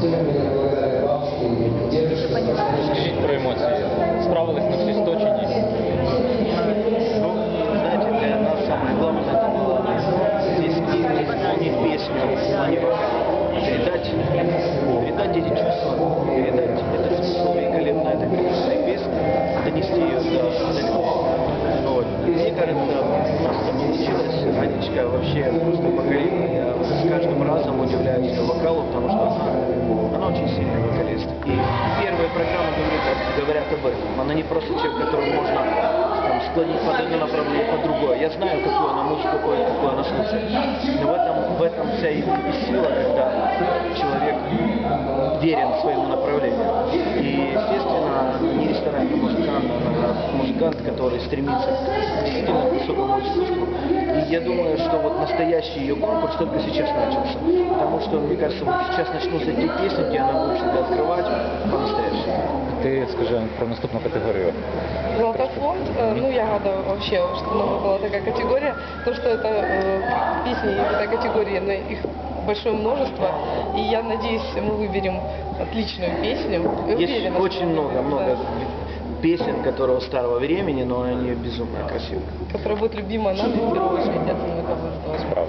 техника. Скажіть про емоції. Справились на всі 100 чи ні? Знаете, для нас самое главное это спеть, песню, а передать, передать эти чувства, передать этот смысл великолепной этой прекрасной песни, донести ее до далеко. Вот. Мне кажется, у нас там вообще просто покорила, я с каждым разом удивляюсь ее вокалу, потому что первые программы говорят, говорят об этом. Она не просто человек, которого можно там, склонить под одно направление, под другое. Я знаю, какую она музыку ходит, какую она слушает. Но в этом, в этом вся и и сила, когда человек верен своему направлению. И, естественно, не ресторанный музыкант, а музыкант, который стремится действительно к высокому искусству. И я думаю, что вот настоящий ее конкурс только сейчас начался. Потому что, мне кажется, вот сейчас начнутся те песни, где она будет себя открывать. Ти скажи про наступну категорію. Золотой фонд, ну я рада вообще, что нас была такая категория, то что это э, песни из этой категории, но их большое множество, и я надеюсь, мы выберем отличную песню. Я Есть уверена, очень много, выберем, много да, песен, которые старого времени, но они безумно красивые. которая будет любима нами в первую очередь, я думаю, это будет здорово.